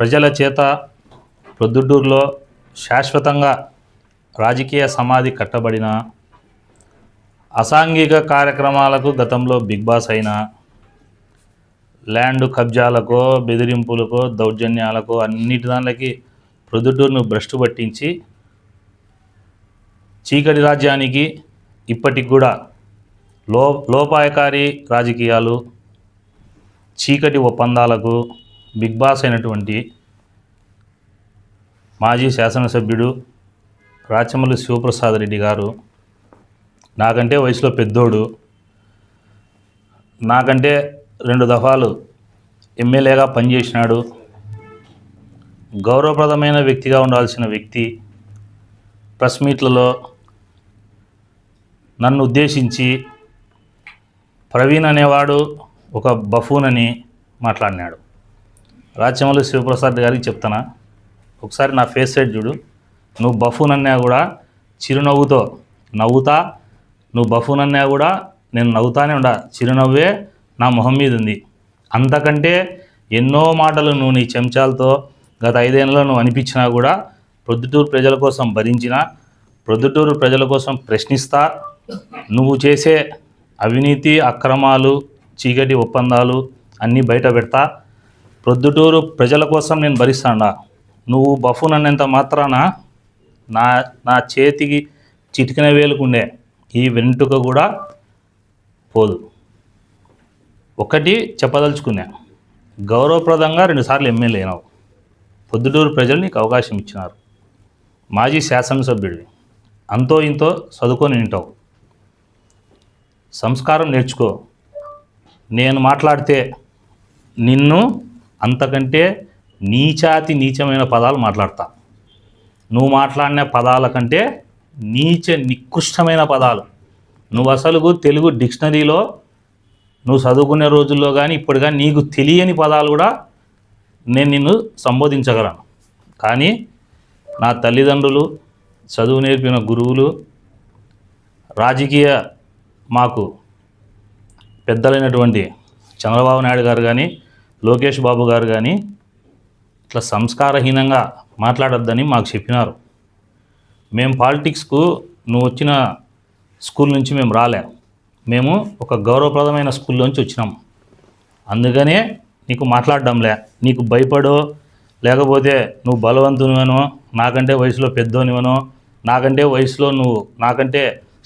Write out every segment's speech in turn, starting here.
ప్రజల చేత ప్రొద్దుటూరులో శాశ్వతంగా రాజకీయ సమాధి కట్టబడిన అసాంఘిక కార్యక్రమాలకు గతంలో బిగ్ బాస్ అయిన ల్యాండ్ కబ్జాలకో బెదిరింపులకో దౌర్జన్యాలకో అన్నిటి దానికి ప్రొద్దుటూరును భ్రష్టు పట్టించి చీకటి రాజ్యానికి ఇప్పటికి కూడా లో లోపాయకారి రాజకీయాలు చీకటి ఒప్పందాలకు బిగ్ బాస్ అయినటువంటి మాజీ శాసనసభ్యుడు రాచమల్లి శివప్రసాద్ రెడ్డి గారు నాకంటే వయసులో పెద్దోడు. నాకంటే రెండు దఫాలు ఎమ్మెల్యేగా పనిచేసినాడు. గౌరవప్రదమైన వ్యక్తిగా ఉండాల్సిన వ్యక్తి ప్రెస్ మీట్లలో నన్ను ఉద్దేశించి ప్రవీణ్ అనేవాడు ఒక బఫూన్ అని మాట్లాడినాడు. రాచమల్లి శివప్రసాద్ గారికి చెప్తానా? ఒకసారి నా ఫేస్ సైడ్ చూడు. నువ్వు బఫూన్ అన్నా కూడా చిరునవ్వుతో నవ్వుతా నువ్వు బఫూన్ అన్నా కూడా నేను నవ్వుతానే ఉండా. చిరునవ్వే నా మొహం మీద ఉంది. అంతకంటే ఎన్నో మాటలు నువ్వు నీ చెంచాలతో గత ఐదేళ్ళలో నువ్వు అనిపించినా కూడా ప్రొద్దుటూరు ప్రజల కోసం భరించిన ప్రొద్దుటూరు ప్రజల కోసం ప్రశ్నిస్తా నువ్వు చేసే అవినీతి అక్రమాలు చీకటి ఒప్పందాలు అన్నీ బయట పెడతా ప్రొద్దుటూరు ప్రజల కోసం నేను భరిస్తానా? నువ్వు బఫూన్ అన్నంత మాత్రాన నా నా చేతికి చిటికిన వేలుకుండే ఈ వెంట్రుక కూడా పోదు. ఒకటి చెప్పదలుచుకున్నా గౌరవప్రదంగా రెండుసార్లు ఎమ్మెల్యే అయినావు. పొద్దుటూరు ప్రజలు నీకు అవకాశం ఇచ్చినారు. మాజీ శాసనసభ్యుడివి. అంతో ఇంతో చదువుకొని వింటావు సంస్కారం నేర్చుకో. నేను మాట్లాడితే నిన్ను అంతకంటే నీచాతి నీచమైన పదాలు మాట్లాడతా. నువ్వు మాట్లాడిన పదాల కంటే నీచ నికృష్టమైన పదాలు. నువ్వు అసలు తెలుగు డిక్షనరీలో నువ్వు చదువుకునే రోజుల్లో కానీ ఇప్పుడు కానీ నీకు తెలియని పదాలు కూడా నేను నిన్ను సంబోధించగలను. కానీ నా తల్లిదండ్రులు చదువు నేర్పిన గురువులు రాజకీయ మాకు పెద్దలైనటువంటి చంద్రబాబు నాయుడు గారు కానీ లోకేష్ బాబు గారు కానీ ఇట్లా సంస్కారహీనంగా మాట్లాడొద్దని మాకు చెప్పినారు. మేము పాలిటిక్స్కు నువ్వు వచ్చిన స్కూల్ నుంచి మేము రాలేం. మేము ఒక గౌరవప్రదమైన స్కూల్లోంచి వచ్చినాం. అందుకనే నీకు మాట్లాడడంలే. నీకు భయపడో లేకపోతే నువ్వు బలవంతునివనో నాకంటే వయసులో పెద్దోనివనో నాకంటే వయసులో నువ్వు నాకంటే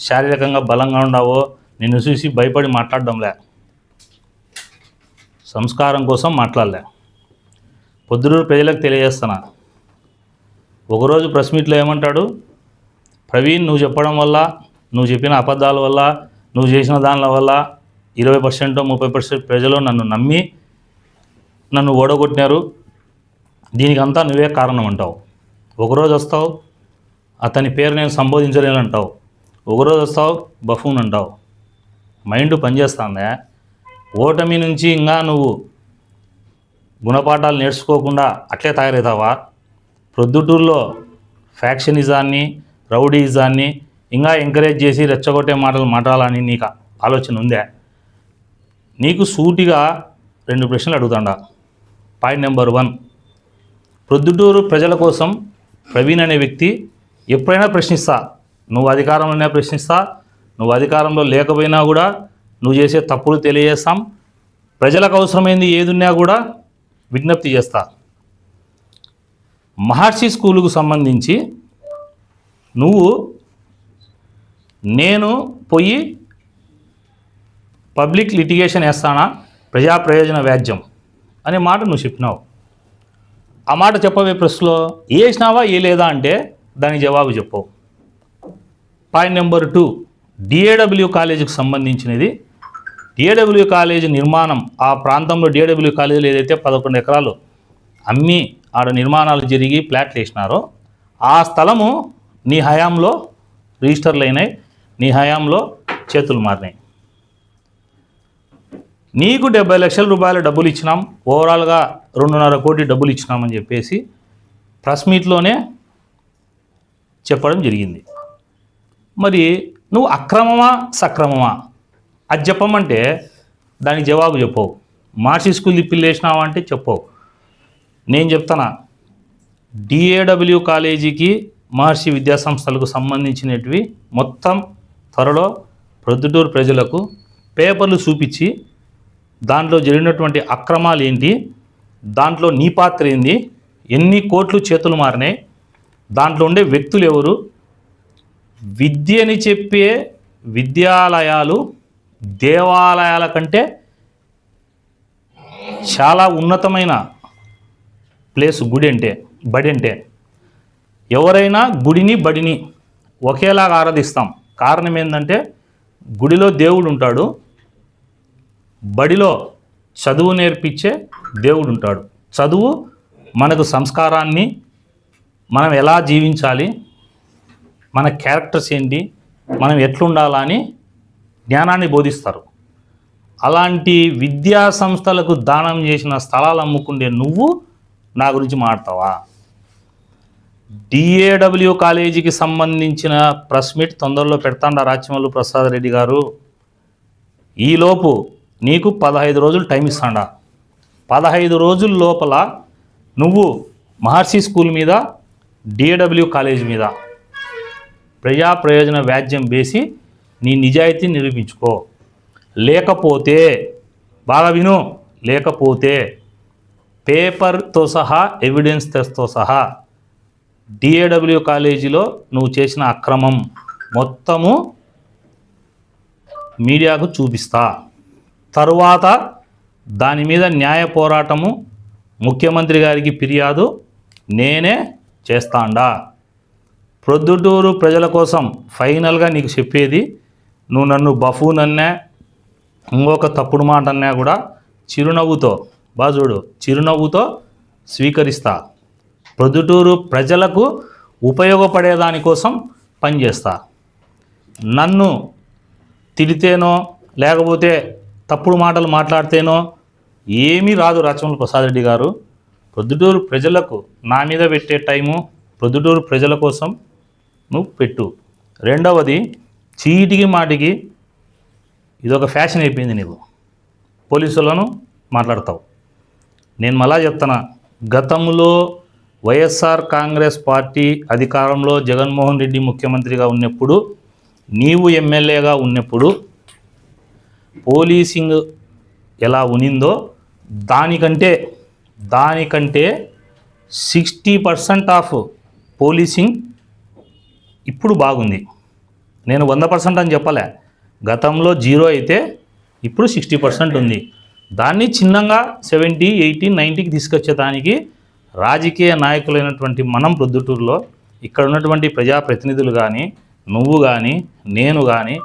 శారీరకంగా బలంగా ఉన్నావో నిన్ను చూసి భయపడి మాట్లాడడంలే. సంస్కారం కోసం మాట్లాడలే. పొద్దుటూరు ప్రజలకు తెలియజేస్తున్నా. ఒకరోజు ప్రెస్ మీట్లో ఏమంటాడు? ప్రవీణ్ నువ్వు చెప్పడం వల్ల నువ్వు చెప్పిన అబద్ధాల వల్ల నువ్వు చేసిన దానిల వల్ల ఇరవై పర్సెంట్ ముప్పై పర్సెంట్ ప్రజలు నన్ను నమ్మి నన్ను ఓడగొట్టినారు. దీనికంతా నువ్వే కారణం అంటావు ఒకరోజు వస్తావు అతని పేరు నేను సంబోధించలేనంటావు. ఒకరోజు వస్తావు బఫూన్ అంటావు. మైండ్ పనిచేస్తుందా? ఓటమి నుంచి ఇంకా నువ్వు గుణపాఠాలు నేర్చుకోకుండా అట్లే తయారవుతావా? ప్రొద్దుటూరులో ఫ్యాక్షనిజాన్ని రౌడీజాన్ని ఇంకా ఎంకరేజ్ చేసి రెచ్చగొట్టే మాటలు మాట్లాడాలని నీకు ఆలోచన ఉందే? నీకు సూటిగా రెండు ప్రశ్నలు అడుగుతాడా. పాయింట్ నెంబర్ వన్ ప్రొద్దుటూరు ప్రజల కోసం ప్రవీణ్ అనే వ్యక్తి ఎప్పుడైనా ప్రశ్నిస్తా. నువ్వు అధికారంలోనే ప్రశ్నిస్తా నువ్వు అధికారంలో లేకపోయినా కూడా నువ్వు చేసే తప్పులు తెలియజేస్తాం. ప్రజలకు అవసరమైంది ఏదున్నా కూడా విజ్ఞప్తి చేస్తా. మహర్షి స్కూలుకు సంబంధించి నువ్వు నేను పోయి పబ్లిక్ లిటిగేషన్ వేస్తానా? ప్రజా ప్రయోజన వ్యాజ్యం అనే మాట నువ్వు చెప్పినావు. ఆ మాట చెప్పవే ప్రెస్లో వేసినావా ఏ లేదా అంటే దానికి జవాబు చెప్పవు. Point number two. డిఏడబ్ల్యూ కాలేజీకి సంబంధించినది. డిఏడబ్ల్యూ కాలేజీ నిర్మాణం ఆ ప్రాంతంలో డిఏడబ్ల్యూ కాలేజీలో ఏదైతే పదకొండు ఎకరాలు అమ్మి ఆడ నిర్మాణాలు జరిగి ప్లాట్లు వేసినారో ఆ స్థలము నీ హయాంలో రిజిస్టర్లు అయినాయి. నీ హయాంలో చేతులు మారినాయి. నీకు డెబ్బై లక్షల రూపాయల డబ్బులు ఇచ్చినాం. ఓవరాల్గా రెండున్నర కోటి డబ్బులు ఇచ్చినామని చెప్పేసి ప్రెస్ మీట్లోనే చెప్పడం జరిగింది. మరి నువ్వు అక్రమమా సక్రమమా? అది చెప్పమంటే దానికి జవాబు చెప్పవు. మార్చి స్కూల్ తిప్పిల్లేసినావా అంటే చెప్పవు. నేను చెప్తానా డిఏడబ్ల్యూ కాలేజీకి మహర్షి విద్యా సంస్థలకు సంబంధించినటివి మొత్తం త్వరలో ప్రొద్దుటూరు ప్రజలకు పేపర్లు చూపించి దాంట్లో జరిగినటువంటి అక్రమాలు ఏంటి దాంట్లో నీ పాత్ర ఏంది ఎన్ని కోట్లు చేతులు మారినాయి దాంట్లో ఉండే వ్యక్తులు ఎవరు విద్యని చెప్పే విద్యాలయాలు దేవాలయాల కంటే చాలా ఉన్నతమైన ప్లేస్ గుడి అంటే బడి అంటే. ఎవరైనా గుడిని బడిని ఒకేలాగా ఆరాధిస్తాం. కారణం ఏంటంటే గుడిలో దేవుడు ఉంటాడు. బడిలో చదువు నేర్పించే దేవుడు ఉంటాడు. చదువు మనకు సంస్కారాన్ని మనం ఎలా జీవించాలి మన క్యారెక్టర్స్ ఏంటి? మనం ఎట్లుండాలా అని జ్ఞానాన్ని బోధిస్తారు. అలాంటి విద్యా సంస్థలకు దానం చేసిన స్థలాలు అమ్ముకుండే నువ్వు నా గురించి మాడతావా? డిఏడబ్ల్యూ కాలేజీకి సంబంధించిన ప్రెస్ మీట్ తొందరలో పెడతాండ రాచమల్లు ప్రసాద్ రెడ్డి గారు. ఈలోపు నీకు పదహైదు రోజులు టైం ఇస్తాడా. పదహైదు రోజుల లోపల నువ్వు మహర్షి స్కూల్ మీద డిఏడబ్ల్యూ కాలేజ్ మీద ప్రజా ప్రయోజన వ్యాజ్యం వేసి నీ నిజాయితీ నిరూపించుకో. లేకపోతే బాగా విను లేకపోతే పేపర్తో సహా ఎవిడెన్స్ తెస్తో సహా డిఏడబ్ల్యూ కాలేజీలో నువ్వు చేసిన అక్రమం మొత్తము మీడియాకు చూపిస్తా. తరువాత దాని మీద న్యాయ పోరాటము ముఖ్యమంత్రి గారికి ఫిర్యాదు నేనే చేస్తాండా. ప్రొద్దుటూరు ప్రజల కోసం ఫైనల్గా నీకు చెప్పేది నువ్వు నన్ను బఫూన్ అన్నా ఇంకొక తప్పుడు మాట అన్నా కూడా చిరునవ్వుతో బాజుడు చిరునవ్వుతో స్వీకరిస్తా. ప్రొద్దుటూరు ప్రజలకు ఉపయోగపడే దానికోసం పనిచేస్తా. నన్ను తిడితేనో లేకపోతే తప్పుడు మాటలు మాట్లాడితేనో ఏమీ రాదు రాచమల ప్రసాద్ రెడ్డి గారు. ప్రొద్దుటూరు ప్రజలకు నా మీద పెట్టే టైము ప్రొద్దుటూరు ప్రజల కోసం నువ్వు పెట్టు. రెండవది చీటికి మాటికి ఇదొక ఫ్యాషన్ అయిపోయింది నీకు. పోలీసులను మాట్లాడతావు. నేను మళ్ళా చెప్తున్నా గతంలో వైఎస్ఆర్ కాంగ్రెస్ పార్టీ అధికారంలో జగన్మోహన్ రెడ్డి ముఖ్యమంత్రిగా ఉన్నప్పుడు నీవు ఎమ్మెల్యేగా ఉన్నప్పుడు పోలీసింగ్ ఎలా ఉనిందో దానికంటే దానికంటే సిక్స్టీ పర్సెంట్ ఆఫ్ పోలీసింగ్ ఇప్పుడు బాగుంది. నేను వంద పర్సెంట్ అని చెప్పలే. గతంలో జీరో అయితే ఇప్పుడు సిక్స్టీ పర్సెంట్ ఉంది. దాన్ని చిన్నంగా సెవెంటీ ఎయిటీ నైంటీకి తీసుకొచ్చేదానికి రాజకీయ నాయకులైనటువంటి మనం ప్రొద్దుటూరులో ఇక్కడ ఉన్నటువంటి ప్రజాప్రతినిధులు కానీ నువ్వు కానీ నేను కానీ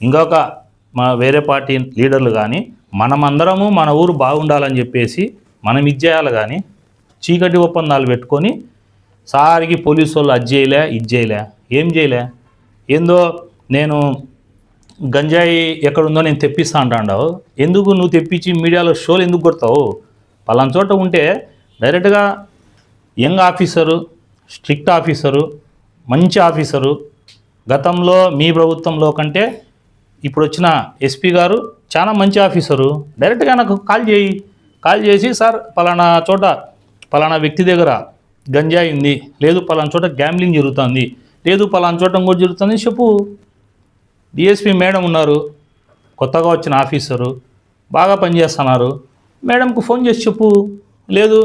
ఇంకొక మా వేరే పార్టీ లీడర్లు కానీ మనమందరము మన ఊరు బాగుండాలని చెప్పేసి మనం ఇచ్చేయాలి కానీ చీకటి ఒప్పందాలు పెట్టుకొని సారికి పోలీసు వాళ్ళు అజ్జేయలే చేయలే ఇది చేయలే. ఏం చేయలే? ఏందో నేను గంజాయి ఎక్కడుందో నేను తెప్పిస్తా అంటాడావు. ఎందుకు నువ్వు తెప్పించి మీడియాలో షోలు ఎందుకు కొడతావు? పలానా చోట ఉంటే డైరెక్ట్గా యంగ్ ఆఫీసరు స్ట్రిక్ట్ ఆఫీసరు మంచి ఆఫీసరు గతంలో మీ ప్రభుత్వంలో కంటే ఇప్పుడు వచ్చిన ఎస్పీ గారు చాలా మంచి ఆఫీసరు. డైరెక్ట్గా నాకు కాల్ చేయి. కాల్ చేసి సార్ పలానా చోట పలానా వ్యక్తి దగ్గర గంజాయి ఉంది. లేదు పలానా చోట గ్యాంబ్లింగ్ జరుగుతుంది. లేదు పలానా చూడటం కూడా జరుగుతుంది చెప్పు. డిఎస్పి మేడం ఉన్నారు. కొత్తగా వచ్చిన ఆఫీసరు. బాగా పనిచేస్తున్నారు. మేడంకు ఫోన్ చేసి చెప్పు. లేదు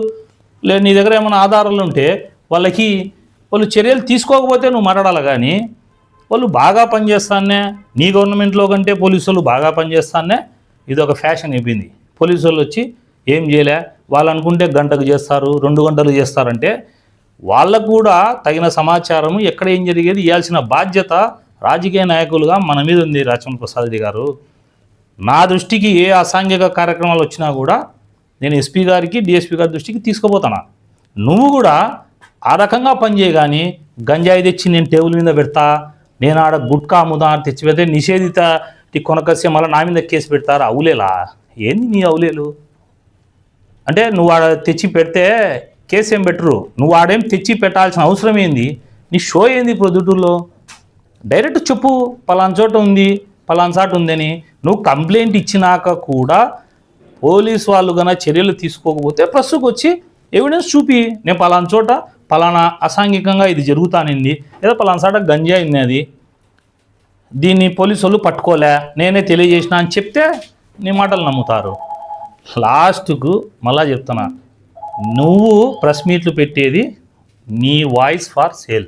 లేదు నీ దగ్గర ఏమైనా ఆధారాలు ఉంటే వాళ్ళకి వాళ్ళు చర్యలు తీసుకోకపోతే నువ్వు మాట్లాడాలి కానీ వాళ్ళు బాగా పనిచేస్తానే నీ గవర్నమెంట్లో కంటే పోలీసు వాళ్ళు బాగా పనిచేస్తానే ఇది ఒక ఫ్యాషన్ అయిపోయింది. పోలీసు వాళ్ళు వచ్చి ఏం చేయలే? వాళ్ళు అనుకుంటే గంటకు చేస్తారు రెండు గంటలు చేస్తారంటే వాళ్ళకు కూడా తగిన సమాచారం ఎక్కడ ఏం జరిగేది ఇవ్వాల్సిన బాధ్యత రాజకీయ నాయకులుగా మన మీద ఉంది రాచమల్ ప్రసాద్ రెడ్డి గారు. నా దృష్టికి ఏ అసాంఘిక కార్యక్రమాలు వచ్చినా కూడా నేను ఎస్పీ గారికి డిఎస్పీ గారి దృష్టికి తీసుకుపోతాను? నువ్వు కూడా ఆ రకంగా పనిచేయ కానీ గంజాయి తెచ్చి నేను టేబుల్ మీద పెడతా నేను ఆడ గుట్కా అమ్ముదా అని తెచ్చి పెడితే నిషేధిత ఈ కొనకస్య మళ్ళీ నా మీద కేసు పెడతారు? అవులేలా? ఏంది నీ అవులేలు? అంటే నువ్వు ఆడ తెచ్చి పెడితే కేసు ఏం పెట్టరు నువ్వు ఆడేం తెచ్చి పెట్టాల్సిన అవసరం ఏంది? నీ షో ఏంది ప్రొద్దుటూరులో డైరెక్ట్ చెప్పు పలానా చోట ఉంది పలానా చోట ఉందని. నువ్వు కంప్లైంట్ ఇచ్చినాక కూడా పోలీస్ వాళ్ళు కన్నా చర్యలు తీసుకోకపోతే ప్రస్తుతం వచ్చి ఎవిడెన్స్ చూపి. నేను పలానా చోట పలానా అసాంఘికంగా ఇది జరుగుతానింది. ఏదో పలానా చోట గంజా అది. దీన్ని పోలీసు వాళ్ళు పట్టుకోలే. నేనే తెలియజేసిన అని చెప్తే నీ మాటలు నమ్ముతారు. లాస్ట్కు మళ్ళా చెప్తున్నా. నువ్వు ప్రెస్ మీట్లు పెట్టేది నీ వాయిస్ ఫార్ సేల్.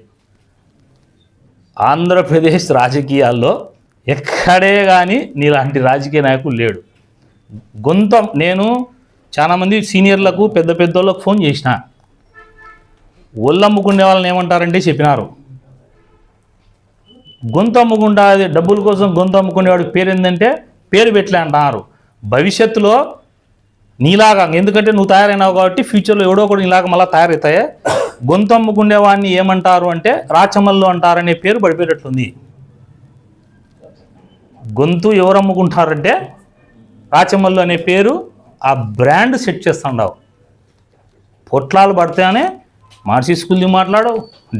ఆంధ్రప్రదేశ్ రాజకీయాల్లో ఎక్కడే కానీ నీలాంటి రాజకీయ నాయకుడు లేడు. గొంత నేను చాలామంది సీనియర్లకు పెద్ద పెద్దోళ్ళకు ఫోన్ చేసిన. ఒళ్ళమ్ముకునే వాళ్ళని ఏమంటారంటే చెప్పినారు. గొంతు అమ్ముకుంటా డబ్బుల కోసం గొంతు అమ్ముకునేవాడికి పేరు ఏంటంటే పేరు పెట్టలే అంటున్నారు. భవిష్యత్తులో నీలాగా ఎందుకంటే నువ్వు తయారైనావు కాబట్టి ఫ్యూచర్లో ఎవడో కూడా నీలాగా మళ్ళీ తయారవుతాయే గొంతమ్ముకుండేవాడిని ఏమంటారు అంటే రాచమల్లు అంటారనే పేరు పడిపోయేటట్లుంది. గొంతు ఎవరు అమ్ముకుంటారంటే రాచమల్లు అనే పేరు ఆ బ్రాండ్ సెట్ చేస్తుండవు. పొట్లాలు పడితేనే మార్సి స్కూల్ది మాట్లాడు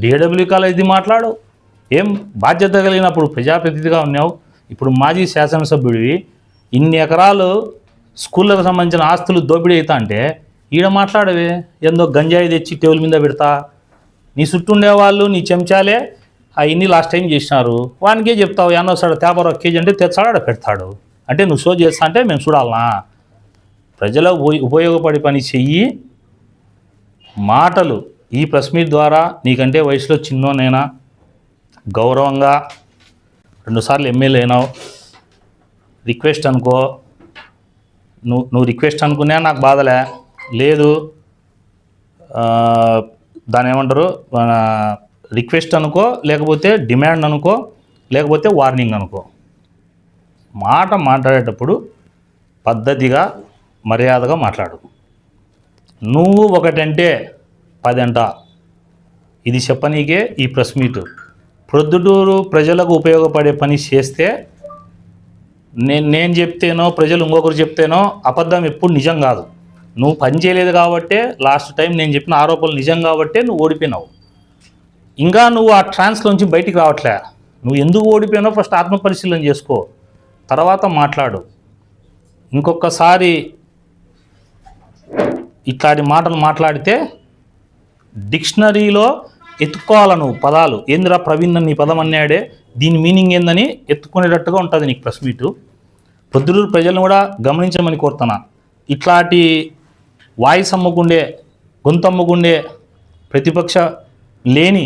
డిఏడబ్ల్యూ కాలేజ్ది మాట్లాడు ఏం బాధ్యత కలిగినప్పుడు ప్రజాప్రతినిధిగా ఉన్నావు. ఇప్పుడు మాజీ శాసనసభ్యుడివి ఇన్ని ఎకరాలు స్కూళ్ళకు సంబంధించిన ఆస్తులు దోపిడీ అవుతా అంటే ఈడ మాట్లాడవే. ఏందో గంజాయి తెచ్చి టేబుల్ మీద పెడతా. నీ చుట్టుండే వాళ్ళు నీ చెంచాలే అవన్నీ లాస్ట్ టైం చేసినారు. వానికే చెప్తావు? ఎన్నో వస్తాడు తేపర ఒక కేజీ అంటే తెచ్చాడు ఆడ పెడతాడు. అంటే నువ్వు షో చేస్తా అంటే మేము చూడాలనా? ప్రజలకు ఉపయోగపడే పని చెయ్యి. మాటలు ఈ ప్రెస్ మీట్ ద్వారా నీకంటే వయసులో చిన్నోనైనా గౌరవంగా రెండుసార్లు ఎమ్మెల్యే అయినావు. రిక్వెస్ట్ అనుకో. నువ్వు నువ్వు రిక్వెస్ట్ అనుకున్నా నాకు బాధలే. లేదు. దాని ఏమంటారు? రిక్వెస్ట్ అనుకో లేకపోతే డిమాండ్ అనుకో లేకపోతే వార్నింగ్ అనుకో. మాట మాట్లాడేటప్పుడు పద్ధతిగా మర్యాదగా మాట్లాడు. నువ్వు ఒకటంటే పదంట. ఇది చెప్పనీకే ఈ ప్రెస్ మీట్ ప్రొద్దుటూరు ప్రజలకు ఉపయోగపడే పని చేస్తే నేను నేను చెప్తేనో ప్రజలు ఇంకొకరు చెప్తేనో అబద్ధం ఎప్పుడు నిజం కాదు. నువ్వు పని చేయలేదు కాబట్టే లాస్ట్ టైం నేను చెప్పిన ఆరోపణలు నిజం కాబట్టే నువ్వు ఓడిపోయినావు. ఇంకా నువ్వు ఆ ట్రాన్స్లోంచి బయటికి రావట్లే. నువ్వు ఎందుకు ఓడిపోయినావు ఫస్ట్ ఆత్మపరిశీలన చేసుకో. తర్వాత మాట్లాడు. ఇంకొకసారి ఇట్లాంటి మాటలు మాట్లాడితే డిక్షనరీలో ఎత్తుకోవాలి నువ్వు పదాలు. ఏందిరా ప్రవీణ్ నీ పదం అన్నాడే? దీని మీనింగ్ ఏందని ఎత్తుకునేటట్టుగా ఉంటుంది నీకు ప్రెస్ మీటు పొద్దుటూరు ప్రజలను కూడా గమనించమని కోరుతున్నా. ఇట్లాంటి వాయిస్ అమ్ముకుండే గొంతు అమ్ముకుండే ప్రతిపక్ష లేని